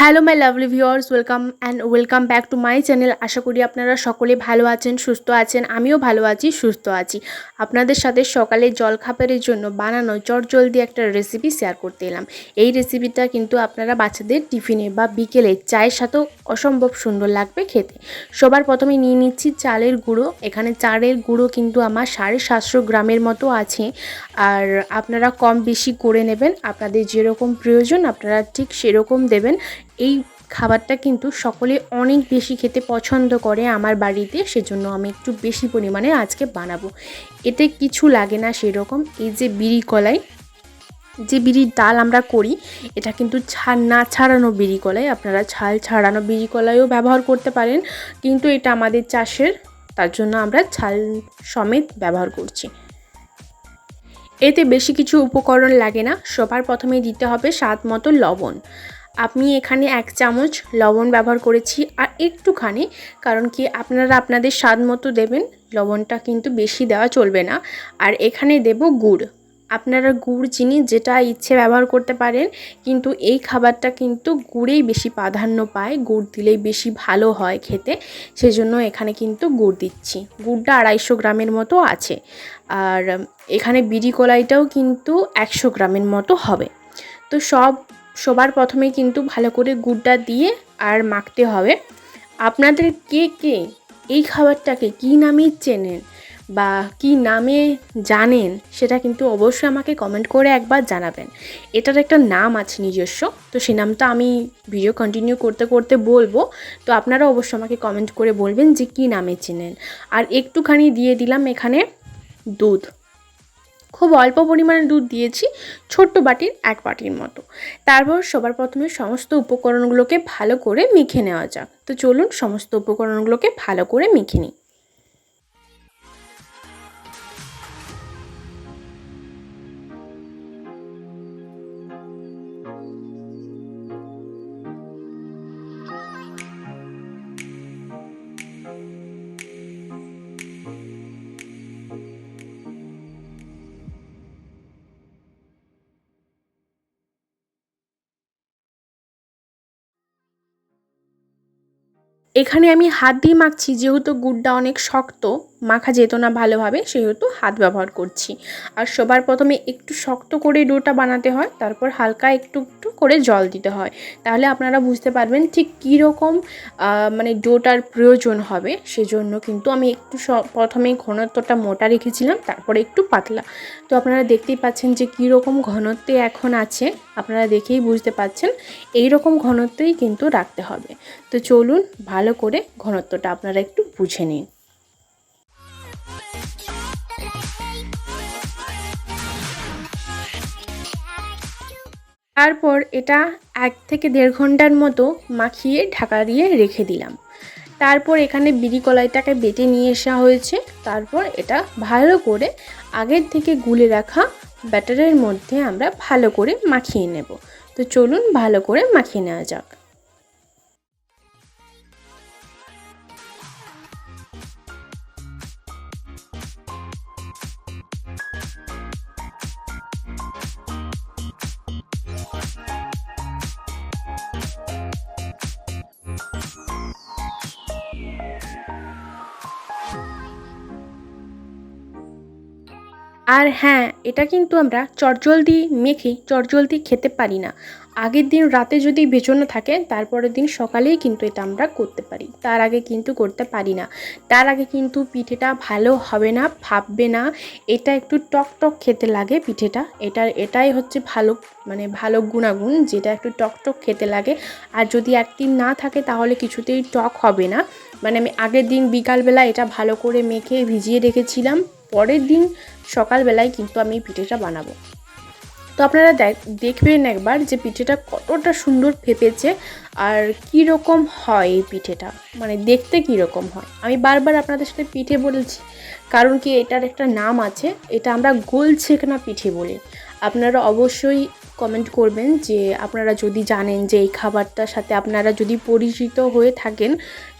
Hello my lovely viewers welcome and welcome back to my channel আশা করি আপনারা সকলে ভালো আছেন, সুস্থ আছেন। আমিও ভালো আছি, সুস্থ আছি। আপনাদের সাথে সকালে জলখাবারের জন্য বানানো চটজলদি একটা রেসিপি শেয়ার করতে এলাম। এই রেসিপিটা কিন্তু আপনারা বাচ্চাদের টিফিনে বা বিকেলে চায়ের সাথেও অসম্ভব সুন্দর লাগবে খেতে। সবার প্রথমে নিয়ে নিচ্ছি চালের গুঁড়ো। এখানে চালের গুঁড়ো কিন্তু আমার সাড়ে সাতশো গ্রামের মতো আছে। আর আপনারা কম বেশি করে নেবেন। আপনাদের যেরকম প্রয়োজন আপনারা ঠিক সেরকম দেবেন। এই খাবারটা কিন্তু সকলে অনেক বেশি খেতে পছন্দ করে আমার বাড়িতে, সেজন্য আমি একটু বেশি পরিমাণে আজকে বানাবো। এতে কিছু লাগে না সেরকম। এই যে বিড়ি কলাই, যে বিড়ির ডাল আমরা করি, এটা কিন্তু ছাড় না ছাড়ানো বিড়ি কলাই। আপনারা ছাল ছাড়ানো বিড়ি কলাইও ব্যবহার করতে পারেন, কিন্তু এটা আমাদের চাষের, তার জন্য আমরা ছাল সমেত ব্যবহার করছি। এতে বেশি কিছু উপকরণ লাগে না। সবার প্রথমে দিতে হবে স্বাদ মতো লবণ। আমি এখানে এক চামচ লবণ ব্যবহার করেছি আর একটুখানি, কারণ কি আপনারা আপনাদের স্বাদ মতো দেবেন, লবণটা কিন্তু বেশি দেওয়া চলবে না। আর এখানে দেব গুড়। আপনারা গুড়, চিনি, যেটা ইচ্ছে ব্যবহার করতে পারেন, কিন্তু এই খাবারটা কিন্তু গুড়েই বেশি প্রাধান্য পায়, গুড় দিলেই বেশি ভালো হয় খেতে, সেজন্য এখানে কিন্তু গুড় দিচ্ছি। গুড়টা আড়াইশো গ্রামের মতো আছে। আর এখানে বিড়ি কলাইটাও কিন্তু একশো গ্রামের মতো হবে। তো সব সবার প্রথমে কিন্তু ভালো করে গুড়টা দিয়ে আর মাখতে হবে। আপনাদের কে কে এই খাবারটাকে কী নামে চেনেন বা কি নামে জানেন সেটা কিন্তু অবশ্যই আমাকে কমেন্ট করে একবার জানাবেন। এটার একটা নাম আছে নিজস্ব, তো সেই নামটা আমি ভিডিও কন্টিনিউ করতে করতে বলব। তো আপনারা অবশ্যই আমাকে কমেন্ট করে বলবেন যে কি নামে চেনেন। আর একটুখানি দিয়ে দিলাম এখানে দুধ। খুব অল্প পরিমাণে দুধ দিয়েছি, ছোট্ট বাটির এক বাটির মতো। তারপর সবার প্রথমে সমস্ত উপকরণগুলোকে ভালো করে মেখে নেওয়া যাক। তো চলুন সমস্ত উপকরণগুলোকে ভালো করে মেখে নিই। এখানে আমি হাত দিয়ে মাখছি যেহেতু গুড়টা অনেক শক্ত। মাখা যেত না ভালোভাবে, সেহেতু হাত ব্যবহার করছি। আর সবার প্রথমে একটু শক্ত করে ডোটা বানাতে হয়, তারপর হালকা একটু একটু করে জল দিতে হয়। তাহলে আপনারা বুঝতে পারবেন ঠিক কীরকম মানে ডোটার প্রয়োজন হবে। সেজন্য কিন্তু আমি একটু প্রথমে ঘনত্বটা মোটা রেখেছিলাম, তারপরে একটু পাতলা। তো আপনারা দেখতেই পাচ্ছেন যে কীরকম ঘনত্বে এখন আছে, আপনারা দেখেই বুঝতে পাচ্ছেন। এই রকম ঘনত্বেই কিন্তু রাখতে হবে। তো চলুন ভালো করে ঘনত্বটা আপনারা একটু বুঝে নিন। তারপর এটা এক থেকে দেড় ঘণ্টার মতো মাখিয়ে ঢাকা দিয়ে রেখে দিলাম। তারপর এখানে বিড়ি কলাইটাকে বেটে নিয়ে আসা হয়েছে। তারপর এটা ভালো করে আগের থেকে গুলে রাখা ব্যাটারের মধ্যে আমরা ভালো করে মাখিয়ে নেব। তো চলুন ভালো করে মাখিয়ে নেওয়া যাক। আর হ্যাঁ এটা কিন্তু আমরা চটজলদি মেখে চটজলদি খেতে পারি না। আগের দিন রাতে যদি ভেজনো থাকে, তারপরের দিন সকালেই কিন্তু এটা আমরা করতে পারি। তার আগে কিন্তু করতে পারি না। তার আগে কিন্তু পিঠেটা ভালো হবে না, ভাববে না। এটা একটু টক টক খেতে লাগে পিঠেটা। এটা, এটাই হচ্ছে ভালো মানে ভালো গুণাগুণ, যেটা একটু টক টক খেতে লাগে। আর যদি একদিন না থাকে, তাহলে কিছুতেই টক হবে না। মানে আমি আগের দিন বিকালবেলা এটা ভালো করে মেখে ভিজিয়ে রেখেছিলাম। পরের দিন সকালবেলায় কিন্তু আমি পিঠেটা বানাবো। তো আপনারা দেখবেন একবার যে পিঠেটা কতটা সুন্দর ফেপেছে আর কী রকম হয় এই পিঠেটা মানে দেখতে কীরকম হয়। আমি বারবার আপনাদের সাথে পিঠে বলেছি, কারণ কি এটার একটা নাম আছে, এটা আমরা গোল ছেকনা পিঠে বলি। আপনারা অবশ্যই কমেন্ট করবেন যে আপনারা যদি জানেন যে এই খাবারটার সাথে আপনারা যদি পরিচিত হয়ে থাকেন,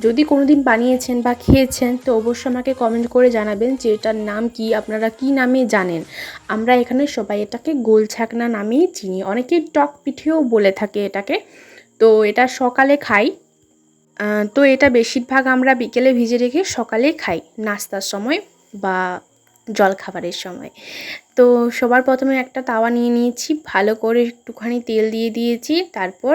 যদি কোনো দিন বানিয়েছেন বা খেয়েছেন, তো অবশ্যই আমাকে কমেন্ট করে জানাবেন যে এটার নাম কি, আপনারা কি নামে জানেন। আমরা এখানে সবাই এটাকে গোল ছাকনা নামেই চিনি। অনেকেই টক পিঠেও বলে থাকে এটাকে। তো এটা সকালে খাই। তো এটা বেশিরভাগ আমরা বিকেলে ভিজে রেখে সকালে খাই। নাস্তার সময় বা জলখাবারের সময়। তো সবার প্রথমে একটা তাওয়া নিয়ে নিয়েছি, ভালো করে একটুখানি তেল দিয়ে দিয়েছি, তারপর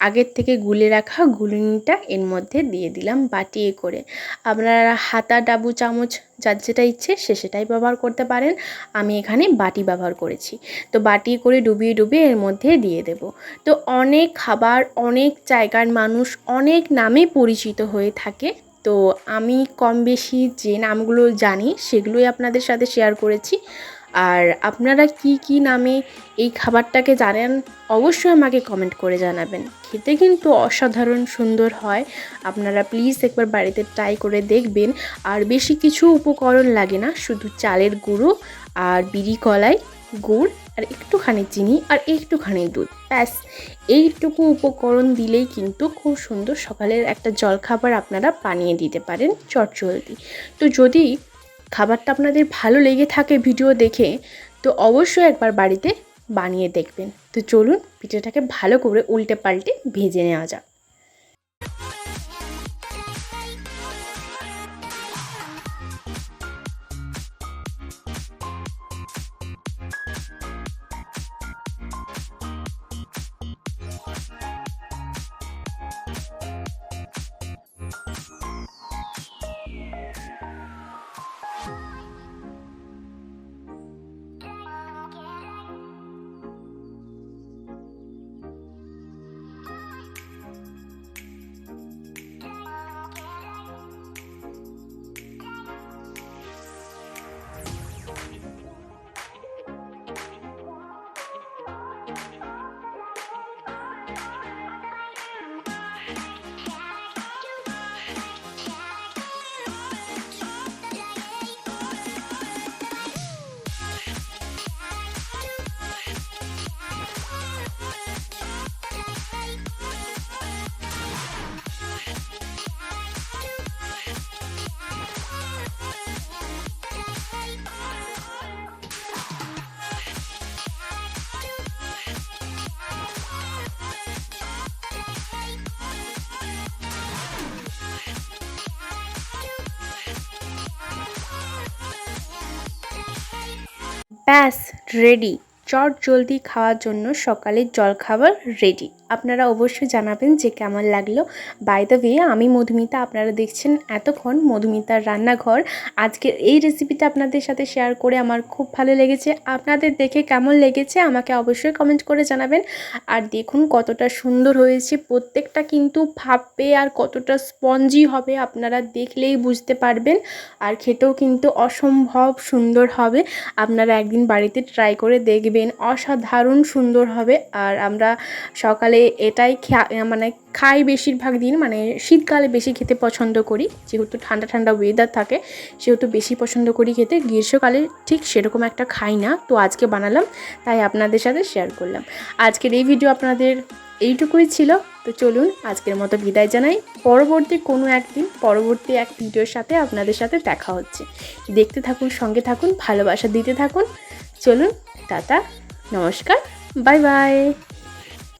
আগের থেকে গুলে রাখা গুলুনিটা এর মধ্যে দিয়ে দিলাম বাটিয়ে করে। আপনারা হাতা ডাবু চামচ, যার যেটা ইচ্ছে সে সেটাই ব্যবহার করতে পারেন। আমি এখানে বাটি ব্যবহার করেছি। তো বাটি করে ডুবিয়ে ডুবিয়ে এর মধ্যে দিয়ে দেব। তো অনেক খাবার, অনেক জায়গার মানুষ, অনেক নামে পরিচিত হয়ে থাকে। তো আমি কম বেশি যে নামগুলো জানি সেগুলোই আপনাদের সাথে শেয়ার করেছি। আর আপনারা কি কি নামে এই খাবারটাকে জানেন অবশ্যই আমাকে কমেন্ট করে জানাবেন। খেতে কিন্তু অসাধারণ সুন্দর হয়। আপনারা প্লিজ একবার বাড়িতে ট্রাই করে দেখবেন। আর বেশি কিছু উপকরণ লাগে না, শুধু চালের গুঁড়ো আর বিড়ি কলাই। গুড় আর একটুখানি চিনি আর একটুখানি দুধ। ব্যাস, এইটুকু উপকরণ দিলেই কিন্তু খুব সুন্দর সকালের একটা জলখাবার আপনারা বানিয়ে দিতে পারেন চটজলদি। তো যদি খাবারটা আপনাদের ভালো লেগে থাকে ভিডিও দেখে, তো অবশ্যই একবার বাড়িতে বানিয়ে দেখবেন। তো চলুন, পিঠাটাকে ভালো করে উল্টে পাল্টে ভেজে নেওয়া যাক। ব্যাস রেডি চট জলদি খাওয়ার জন্য সকালের জলখাবার রেডি আপনারা অবশ্যই জানাবেন যে কেমন লাগল। বাই দ্য ওয়ে আমি মধুমিতা, আপনারা দেখছেন এতক্ষণ মধুমিতার রান্নাঘর। আজকের এই রেসিপিটা আপনাদের সাথে শেয়ার করে আমার খুব ভালো লেগেছে। আপনাদের দেখে কেমন লেগেছে, আমাকে অবশ্যই কমেন্ট করে জানাবেন। আর দেখুন কতটা সুন্দর হয়েছে, প্রত্যেকটা কিন্তু ভাববে আর কতটা স্পঞ্জি হবে, আপনারা দেখলেই বুঝতে পারবেন। আর খেতেও কিন্তু অসম্ভব সুন্দর হবে। আপনারা একদিন বাড়িতে ট্রাই করে দেখবেন, অসাধারণ সুন্দর হবে। আর আমরা সকালে এটাই খা- মানে খাই বেশিরভাগ দিন মানে শীতকালে বেশি খেতে পছন্দ করি। যেহেতু ঠান্ডা ঠান্ডা ওয়েদার থাকে, সেহেতু বেশি পছন্দ করি খেতে। গ্রীষ্মকালে ঠিক সেরকম একটা খাই না, তো আজকে বানালাম, তাই আপনাদের সাথে শেয়ার করলাম। আজকের এই ভিডিও আপনাদের এইটুকুই ছিল, তো চলুন আজকের মতো বিদায় জানাই। পরবর্তী কোনো একদিন, পরবর্তী এক ভিডিওর সাথে আপনাদের সাথে দেখা হচ্ছে। দেখতে থাকুন, সঙ্গে থাকুন, ভালোবাসা দিতে থাকুন। চলুন, টাটা, নমস্কার বাই বাই